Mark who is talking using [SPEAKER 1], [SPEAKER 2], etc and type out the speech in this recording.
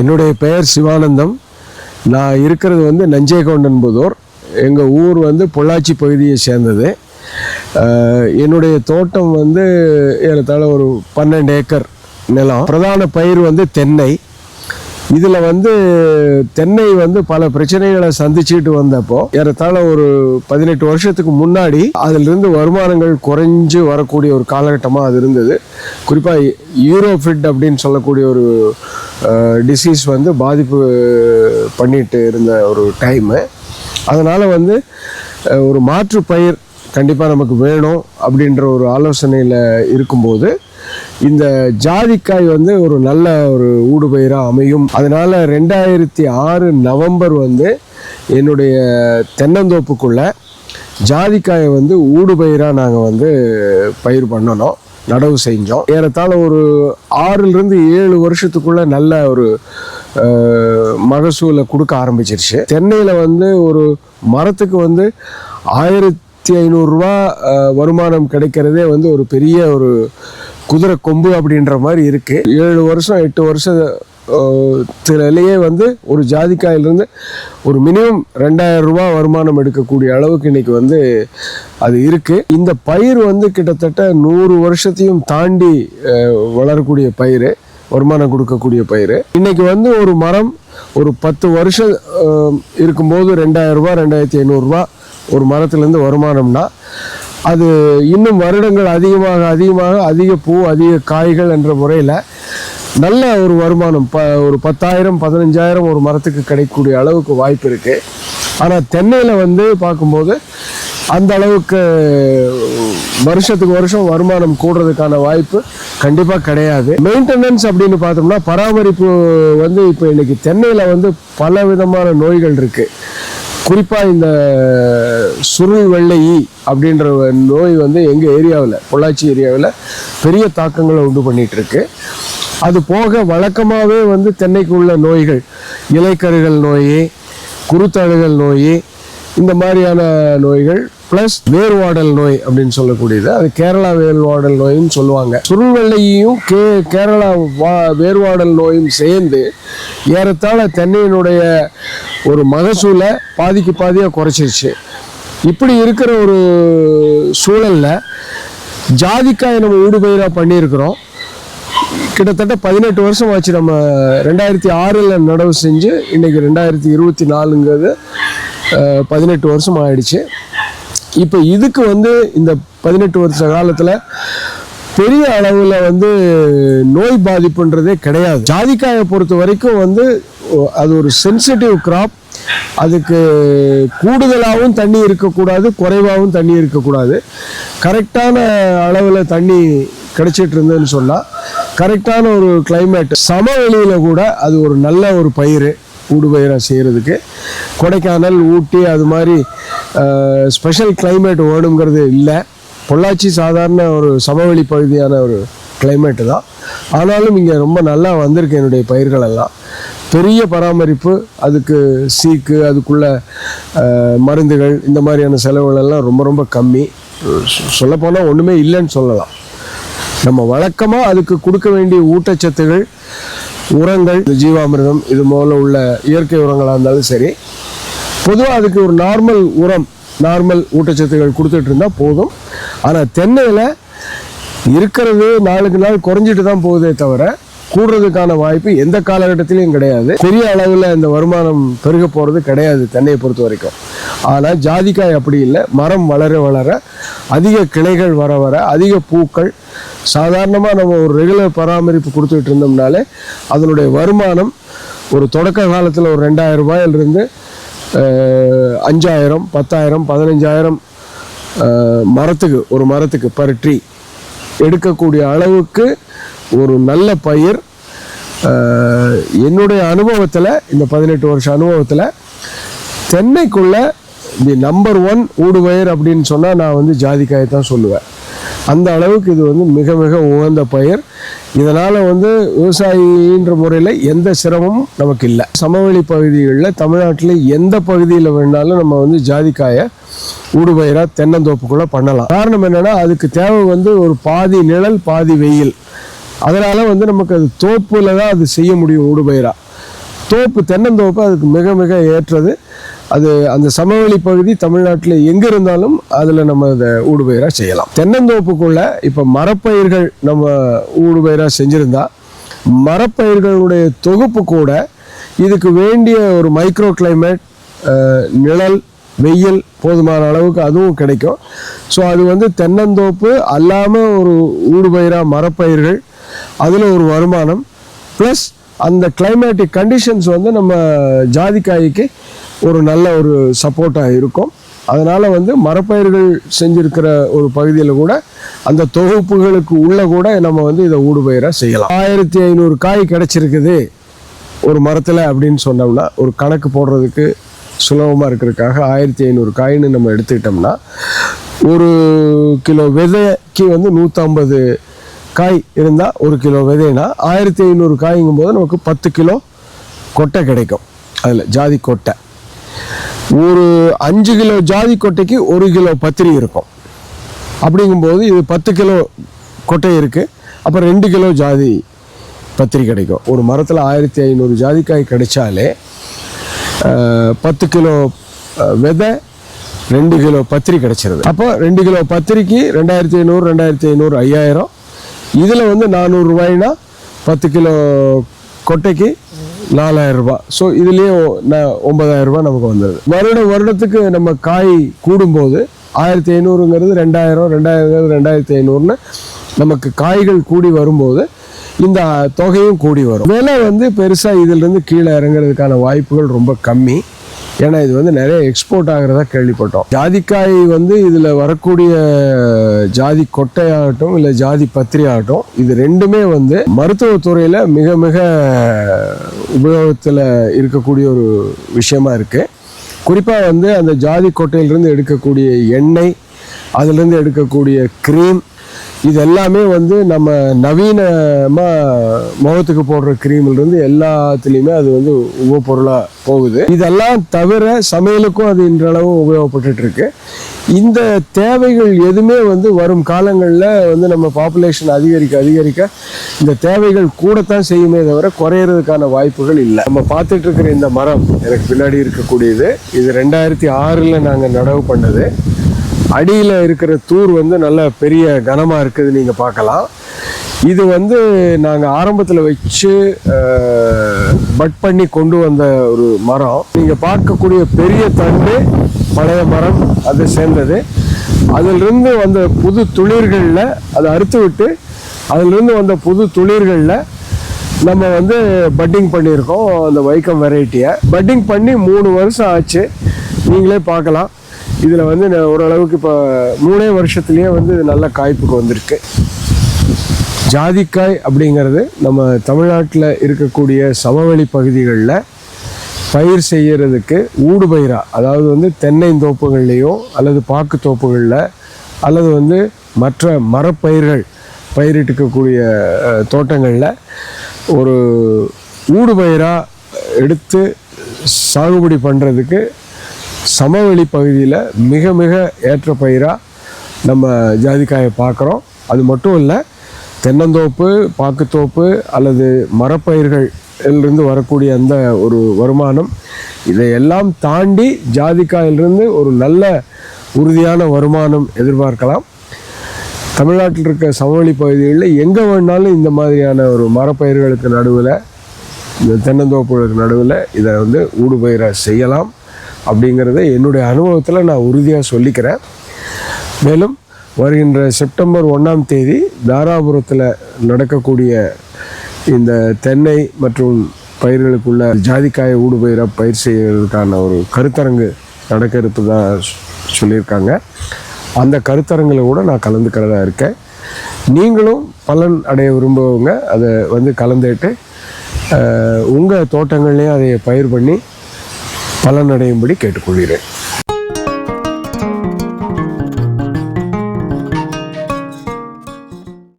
[SPEAKER 1] என்னுடைய பெயர் சிவானந்தம். நான் இருக்கிறது வந்து நஞ்சேகவுண்டன்புதூர் எங்கள் ஊர் வந்து பொள்ளாச்சி பகுதியை சேர்ந்தது. என்னுடைய தோட்டம் வந்து ஏறத்தாழ ஒரு பன்னெண்டு ஏக்கர் நிலம். பிரதான பயிர் வந்து தென்னை. இதில் வந்து தென்னை வந்து பல பிரச்சனைகளை சந்திச்சுட்டு வந்தப்போ ஏறத்தாழ ஒரு பதினெட்டு வருஷத்துக்கு முன்னாடி அதிலிருந்து வருமானங்கள் குறைஞ்சு வரக்கூடிய ஒரு காலகட்டமாக அது இருந்தது. குறிப்பாக யூரோஃபிட் அப்படின்னு சொல்லக்கூடிய ஒரு டிசீஸ் வந்து பாதிப்பு பண்ணிட்டு இருந்த ஒரு டைமு அதனால் வந்து ஒரு மாற்று பயிர் கண்டிப்பாக நமக்கு வேணும் அப்படின்ற ஒரு ஆலோசனையில் இருக்கும்போது இந்த ஜாதிக்காய் வந்து ஒரு நல்ல ஒரு ஊடுபயிராக அமையும். அதனால் ரெண்டாயிரத்தி ஆறு நவம்பர் வந்து என்னுடைய தென்னந்தோப்புக்குள்ள ஜாதிக்காயை வந்து ஊடுபயிராக நாங்கள் வந்து பயிர் பண்ணணும் நடவு செஞ்சோம். ஏறத்தாழ ஒரு ஆறுலேருந்து ஏழு வருஷத்துக்குள்ளே நல்ல ஒரு மகசூலை கொடுக்க ஆரம்பிச்சிருச்சு. தென்னையில் வந்து ஒரு மரத்துக்கு வந்து ஆயிரத்தி ஐநூறுரூவா வருமானம் கிடைக்கிறதே வந்து ஒரு பெரிய ஒரு குதிரை கொம்பு அப்படின்ற மாதிரி இருக்கு. ஏழு வருஷம் எட்டு வருஷம் வந்து ஒரு ஜாதிக்காயிலிருந்து ஒரு மினிமம் ரெண்டாயிரம் ரூபாய் வருமானம் எடுக்கக்கூடிய அளவுக்கு இன்னைக்கு வந்து அது இருக்கு. இந்த பயிர் வந்து கிட்டத்தட்ட நூறு வருஷத்தையும் தாண்டி வளரக்கூடிய பயிர் வருமானம் கொடுக்கக்கூடிய பயிர் இன்னைக்கு வந்து ஒரு மரம் ஒரு பத்து வருஷம் இருக்கும்போது ரெண்டாயிரம் ரூபாய் ரெண்டாயிரத்தி ஐநூறுரூவா ஒரு மரத்துலேருந்து வருமானம்னா அது இன்னும் வருடங்கள் அதிகமாக அதிகமாக அதிக பூ அதிக காய்கள் என்ற முறையில் நல்ல ஒரு வருமானம். ப ஒரு பத்தாயிரம் பதினஞ்சாயிரம் ஒரு மரத்துக்கு கிடைக்கக்கூடிய அளவுக்கு வாய்ப்பு இருக்குது ஆனால் தென்னையில் வந்து பார்க்கும்போது அந்த அளவுக்கு வருஷத்துக்கு வருஷம் வருமானம் கூடுறதுக்கான வாய்ப்பு கண்டிப்பாக கிடையாது. மெயின்டெனன்ஸ் அப்படின்னு பார்த்தோம்னா பராமரிப்பு வந்து இப்போ இன்றைக்கி தென்னையில் வந்து பல விதமான நோய்கள் இருக்குது குறிப்பாக இந்த சுருள் வெள்ளை ஈ அப்படின்ற நோய் வந்து எங்கள் ஏரியாவில் பொள்ளாச்சி ஏரியாவில் பெரிய தாக்கங்களை உண்டு பண்ணிட்டு இருக்கு அது போக வழக்கமாகவே வந்து தென்னைக்கு உள்ள நோய்கள் இலைக்கருகள் நோய் குருத்தழுகல் நோய் இந்த மாதிரியான நோய்கள் ப்ளஸ் வேர்வாடல் நோய் அப்படின்னு சொல்லக்கூடியது. அது கேரளா வேர்வாடல் நோயின்னு சொல்லுவாங்க. சுருள்வெள்ளையும் கே கேரளா வா வேர்வாடல் நோயும் சேர்ந்து ஏறத்தாழ தென்னையினுடைய ஒரு மகசூலை பாதிக்கு பாதியாக குறைச்சிருச்சு. இப்படி இருக்கிற ஒரு சூழலில் ஜாதிக்காய் நம்ம ஊடுபயிராக பண்ணியிருக்கிறோம். கிட்டத்தட்ட பதினெட்டு வருஷம் ஆச்சு நம்ம ரெண்டாயிரத்தி ஆறில் நடவு செஞ்சு இன்றைக்கி ரெண்டாயிரத்தி இருபத்தி நாலுங்கிறது பதினெட்டு வருஷம் ஆயிடுச்சு. இப்போ இதுக்கு வந்து இந்த பதினெட்டு வருஷ காலத்தில் பெரிய அளவில் வந்து நோய் பாதிப்புன்றதே கிடையாது. ஜாதிக்காயை பொறுத்த வரைக்கும் வந்து அது ஒரு சென்சிட்டிவ் கிராப் அதுக்கு கூடுதலாகவும் தண்ணி இருக்கக்கூடாது குறைவாகவும் தண்ணி இருக்கக்கூடாது. கரெக்டான அளவில் தண்ணி கிடைச்சிட்டு இருந்ததுன்னு சொன்னால் கரெக்டான ஒரு கிளைமேட் சமவெளியில் கூட அது ஒரு நல்ல ஒரு பயிர் ஊடுபயிராக செய்கிறதுக்கு கொடைக்கானல் ஊட்டி அது மாதிரி ஸ்பெஷல் கிளைமேட் வேணுங்கிறது இல்லை. பொள்ளாச்சி சாதாரண ஒரு சமவெளி பகுதியான ஒரு கிளைமேட்டு தான். ஆனாலும் இங்கே ரொம்ப நல்லா வந்திருக்கு என்னுடைய பயிர்கள் எல்லாம். பெரிய பராமரிப்பு அதுக்கு சீக்கு அதுக்குள்ள மருந்துகள் இந்த மாதிரியான செலவுகள் எல்லாம் ரொம்ப ரொம்ப கம்மி. சொல்லப்போனால் ஒன்றுமே இல்லைன்னு சொல்லலாம். நம்ம வழக்கமாக அதுக்கு கொடுக்க வேண்டிய ஊட்டச்சத்துகள் உரங்கள் இந்த ஜீவாமிர்தம் இது போல உள்ள இயற்கை உரங்களாக இருந்தாலும் சரி பொதுவாக அதுக்கு ஒரு நார்மல் உரம் நார்மல் ஊட்டச்சத்துகள் கொடுத்துட்டு இருந்தால் போதும். ஆனால் தென்னையில் இருக்கிறது நாளுக்கு நாள் குறைஞ்சிட்டு தான் போகுதே தவிர கூடுறதுக்கான வாய்ப்பு எந்த காலகட்டத்திலையும் கிடையாது. பெரிய அளவில் இந்த வருமானம் பெருக போகிறது கிடையாது தென்னையை பொறுத்த வரைக்கும். ஆனால் ஜாதிக்காய் அப்படி இல்லை. மரம் வளர வளர அதிக கிளைகள் வர வர அதிக பூக்கள் சாதாரணமாக நம்ம ஒரு ரெகுலர் பராமரிப்பு கொடுத்துட்டு இருந்தோம்னாலே அதனுடைய வருமானம் ஒரு தொடக்க காலத்தில் ஒரு ரெண்டாயிரம் ரூபாயிலிருந்து அஞ்சாயிரம் பத்தாயிரம் பதினஞ்சாயிரம் மரத்துக்கு ஒரு மரத்துக்கு பர் ட்ரீ எடுக்கக்கூடிய அளவுக்கு ஒரு நல்ல பயிர். என்னுடைய அனுபவத்தில் இந்த பதினெட்டு வருஷம் அனுபவத்தில் தென்னைக்குள்ள தி நம்பர் ஒன் ஊடுபயிர் அப்படின்னு சொன்னால் நான் வந்து ஜாதிக்காயை தான் சொல்லுவேன். அந்த அளவுக்கு இது வந்து மிக மிக உகந்த பயிர். இதனால் வந்து விவசாயின்ற முறையில் எந்த சிரமமும் நமக்கு இல்லை சமவெளி பகுதிகளில் தமிழ்நாட்டில் எந்த பகுதியில் வேணாலும் நம்ம வந்து ஜாதிக்காயை ஊடுபயிராக தென்னந்தோப்புக்குள்ளே பண்ணலாம். காரணம் என்னென்னா அதுக்கு தேவை வந்து ஒரு பாதி நிழல் பாதி வெயில். அதனால் வந்து நமக்கு அது தோப்பில் தான் அது செய்ய முடியும் ஊடுபயிராக தோப்பு தென்னந்தோப்பு அதுக்கு மிக மிக ஏற்றது. அது அந்த சமவெளி பகுதி தமிழ்நாட்டில் எங்கே இருந்தாலும் அதில் நம்ம அதை ஊடுபயிராக செய்யலாம். தென்னந்தோப்புக்குள்ள இப்போ மரப்பயிர்கள் நம்ம ஊடுபயிராக செஞ்சுருந்தா மரப்பயிர்களுடைய தொகுப்பு கூட இதுக்கு வேண்டிய ஒரு மைக்ரோ கிளைமேட் நிழல் வெயில் போதுமான அளவுக்கு அதுவும் கிடைக்கும். ஸோ அது வந்து தென்னந்தோப்பு அல்லாமல் ஒரு ஊடுபயிராக மரப்பயிர்கள் அதில் ஒரு வருமானம். ப்ளஸ் அந்த கிளைமேட்டிக் கண்டிஷன்ஸ் வந்து நம்ம ஜாதிக்காய்க்கு ஒரு நல்ல ஒரு சப்போர்ட்டாக இருக்கும். அதனால் வந்து மரப்பயிர்கள் செஞ்சிருக்கிற ஒரு பகுதியில் கூட அந்த தொகுப்புகளுக்கு உள்ளே கூட நம்ம வந்து இதை ஊடுபயிராக செய்யலாம். ஆயிரத்தி ஐநூறு காய் கிடச்சிருக்குது ஒரு மரத்தில் அப்படின்னு சொன்னோம்னா ஒரு கணக்கு போடுறதுக்கு சுலபமாக இருக்கிறதுக்காக ஆயிரத்தி ஐநூறு காயின்னு நம்ம எடுத்துக்கிட்டோம்னா ஒரு கிலோ விதைக்கு வந்து நூற்றம்பது காய் இருந்தால் ஒரு கிலோ விதைனா ஆயிரத்தி ஐநூறு காய்ங்கும் போது நமக்கு பத்து கிலோ கொட்டை கிடைக்கும். அதில் ஜாதி கொட்டை. ஒரு அஞ்சு கிலோ ஜாதி கொட்டைக்கு ஒரு கிலோ பத்திரி இருக்கும். அப்படிங்கும்போது இது பத்து கிலோ கொட்டை இருக்குது அப்போ ரெண்டு கிலோ ஜாதி பத்திரி கிடைக்கும். ஒரு மரத்தில் ஆயிரத்தி ஐநூறு ஜாதிக்காய் கிடைச்சாலே பத்து கிலோ விதை ரெண்டு கிலோ பத்திரி கிடைச்சிருது. அப்போ ரெண்டு கிலோ பத்திரிக்கு ரெண்டாயிரத்தி ஐநூறு ரெண்டாயிரத்தி ஐநூறு ஐயாயிரம். இதில் வந்து நானூறுரூவாய்னா பத்து கிலோ கொட்டைக்கு நாலாயிரம் ரூபாய். ஸோ இதுலேயே ஒன்பதாயிரம் ரூபாய் நமக்கு வந்துடுது வருடம் வருடத்துக்கு நம்ம காய் கூடும்போது ஆயிரத்தி ஐநூறுங்கிறது ரெண்டாயிரம் ரெண்டாயிரம் ரெண்டாயிரத்தி ஐநூறுன்னு நமக்கு காய்கள் கூடி வரும்போது இந்த தொகையும் கூடி வரும். விலை வந்து பெருசாக இதிலிருந்து கீழே இறங்குறதுக்கான வாய்ப்புகள் ரொம்ப கம்மி. ஏன்னா இது வந்து நிறைய எக்ஸ்போர்ட் ஆகிறதா கேள்விப்பட்டோம். ஜாதிக்காய் வந்து இதில் வரக்கூடிய ஜாதி கொட்டையாகட்டும் இல்லை ஜாதி பத்திரி ஆகட்டும் இது ரெண்டுமே வந்து மருத்துவத்துறையில் மிக மிக உபயோகத்தில் இருக்கக்கூடிய ஒரு விஷயமா இருக்குது குறிப்பாக வந்து அந்த ஜாதி கொட்டையிலிருந்து எடுக்கக்கூடிய எண்ணெய் அதிலிருந்து எடுக்கக்கூடிய க்ரீம் இது எல்லாமே வந்து நம்ம நவீனமாக முகத்துக்கு போடுற க்ரீம்லேருந்து எல்லாத்துலேயுமே அது வந்து உபப்பொருளாக போகுது. இதெல்லாம் தவிர சமையலுக்கும் அது இன்றளவு உபயோகப்பட்டுட்டு இருக்கு இந்த தேவைகள் எதுவுமே வந்து வரும் காலங்களில் வந்து நம்ம பாப்புலேஷன் அதிகரிக்க அதிகரிக்க இந்த தேவைகள் கூடத்தான் செய்யுமே தவிர குறையிறதுக்கான வாய்ப்புகள் இல்லை. நம்ம பார்த்துட்டு இருக்கிற இந்த மரம் எனக்கு பின்னாடி இருக்கக்கூடியது இது ரெண்டாயிரத்தி ஆறில் நாங்கள் நடவு பண்ணது. அடியில் இருக்கிற தூர் வந்து நல்ல பெரிய கனமாக இருக்குது நீங்கள் பார்க்கலாம். இது வந்து நாங்கள் ஆரம்பத்தில் வச்சு பட் பண்ணி கொண்டு வந்த ஒரு மரம். நீங்கள் பார்க்கக்கூடிய பெரிய தண்டு பழைய மரம் அது சேர்ந்தது. அதிலிருந்து வந்த புது துளிர்களில் அதை அறுத்து விட்டு அதிலிருந்து வந்த புது துளிர்களில் நம்ம வந்து பட்டிங் பண்ணியிருக்கோம் அந்த வைக்கம் வெரைட்டியை. பட்டிங் பண்ணி மூணு வருஷம் ஆச்சு. நீங்களே பார்க்கலாம். இதில் வந்து நான் ஓரளவுக்கு இப்போ மூணே வருஷத்துலேயே வந்து இது நல்ல காய்ப்புக்கு வந்திருக்கு. ஜாதிக்காய் அப்படிங்கிறது நம்ம தமிழ்நாட்டில் இருக்கக்கூடிய சமவெளி பகுதிகளில் பயிர் செய்கிறதுக்கு ஊடு பயிராக அதாவது வந்து தென்னை தோப்புகள்லேயோ அல்லது பாக்கு தோப்புகளில் அல்லது வந்து மற்ற மரப்பயிர்கள் பயிரிட்டுக்கக்கூடிய தோட்டங்களில் ஒரு ஊடுபயிராக எடுத்து சாகுபடி பண்ணுறதுக்கு சமவெளி பகுதியில் மிக மிக ஏற்ற பயிராக நம்ம ஜாதிக்காயை பார்க்குறோம். அது மட்டும் இல்லை தென்னந்தோப்பு பாக்குத்தோப்பு அல்லது மரப்பயிர்கள் இருந்து வரக்கூடிய அந்த ஒரு வருமானம் இதையெல்லாம் தாண்டி ஜாதிக்காயிலிருந்து ஒரு நல்ல உறுதியான வருமானம் எதிர்பார்க்கலாம். தமிழ்நாட்டில் இருக்க சமவெளி பகுதிகளில் எங்கே வேணாலும் இந்த மாதிரியான ஒரு மரப்பயிர்களுக்கு நடுவில் இந்த தென்னந்தோப்புகளுக்கு நடுவில் இதை வந்து ஊடுபயிராக செய்யலாம். அப்படிங்கிறத என்னுடைய அனுபவத்தில் நான் உறுதியாக சொல்லிக்கிறேன். மேலும் வருகின்ற செப்டம்பர் ஒன்றாம் தேதி தாராபுரத்தில் நடக்கக்கூடிய இந்த தென்னை மற்றும் பயிர்களுக்குள்ள ஜாதிக்காய ஊடுபயிராக பயிர் செய்வதற்கான ஒரு கருத்தரங்கு நடக்க இருப்பதாக சொல்லியிருக்காங்க. அந்த கருத்தரங்கில் கூட நான் கலந்துக்கிறதா இருக்கேன். நீங்களும் பலன் அடைய விரும்புவவங்க அதை வந்து கலந்துட்டு உங்கள் தோட்டங்கள்லேயும் அதை பயிர் பண்ணி பலனடையும்படி கேட்டுக்கொள்கிறேன்.